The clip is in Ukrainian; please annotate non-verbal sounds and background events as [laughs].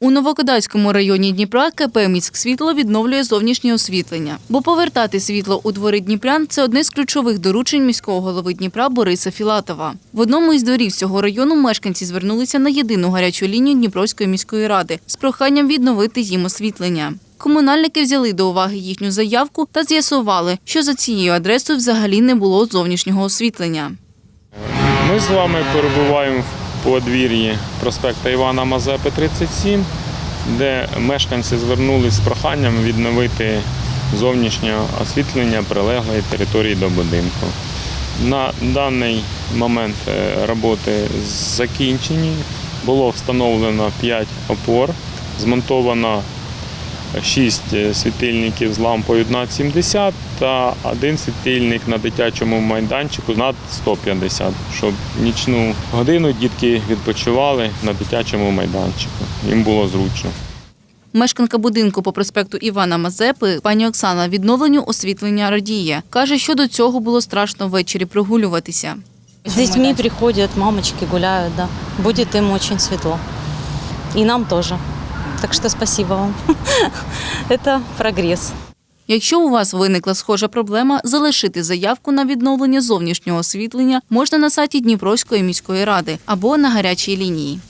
У Новокодацькому районі Дніпра КП «Міськсвітло» відновлює зовнішнє освітлення. Бо повертати світло у двори Дніпрян – це одне з ключових доручень міського голови Дніпра Бориса Філатова. В одному із дворів цього району мешканці звернулися на єдину гарячу лінію Дніпровської міської ради з проханням відновити їм освітлення. Комунальники взяли до уваги їхню заявку та з'ясували, що за цією адресою взагалі не було зовнішнього освітлення. Ми з вами перебуваємо в подвір'ї проспекта Івана Мазепи, 37, де мешканці звернулись з проханням відновити зовнішнє освітлення прилеглої території до будинку. На даний момент е, роботи закінчені. Було встановлено 5 опор, змонтовано 6 світильників з лампою на 70 та один світильник на дитячому майданчику на 150, щоб нічну годину дітки відпочивали на дитячому майданчику. Їм було зручно. Мешканка будинку по проспекту Івана Мазепи, пані Оксана, відновленню освітлення радіє. Каже, що до цього було страшно ввечері прогулюватися. С детьми приходят, мамочки гуляют, да. Будет им очень светло. И нам тоже. Так що спасибо вам. [laughs] Це прогрес. Якщо у вас виникла схожа проблема, залишити заявку на відновлення зовнішнього освітлення можна на сайті Дніпровської міської ради або на гарячій лінії.